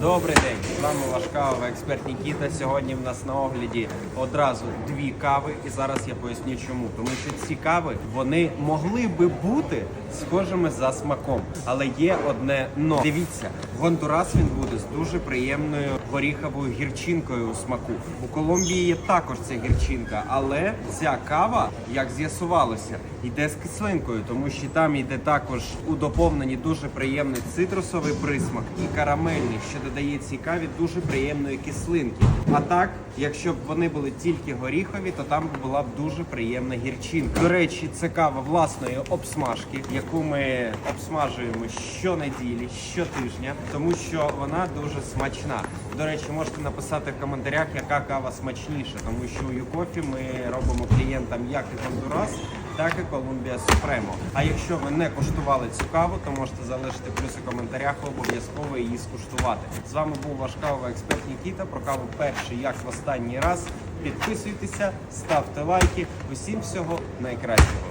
Добрий день, з вами ваш кавовий експерт Нікіта. Сьогодні в нас на огляді одразу дві кави, і зараз я поясню чому. Тому що ці кави вони могли би бути схожими за смаком, але є одне но. Дивіться, Гондурас він буде з дуже приємною горіховою гірчинкою у смаку. У Колумбії є також ця гірчинка, але ця кава, як з'ясувалося, йде з кислинкою, тому що там йде також у доповненні дуже приємний цитрусовий присмак і карамельний, що додає цій каві дуже приємної кислинки. А так, якщо б вони були тільки горіхові, то там була б дуже приємна гірчинка. До речі, це кава власної обсмажки, яку ми обсмажуємо щонеділі, щотижня, тому що вона дуже смачна. До речі, можете написати в коментарях, яка кава смачніша, тому що у Юкофі ми робимо клієнтам як і Гондурас, так Колумбія Супремо. А якщо ви не куштували цю каву, то можете залишити плюс у коментарях обов'язково її скуштувати. З вами був ваш кавовий експерт Нікіта. Про каву перший як в останній раз. Підписуйтеся, ставте лайки. Усім всього найкращого.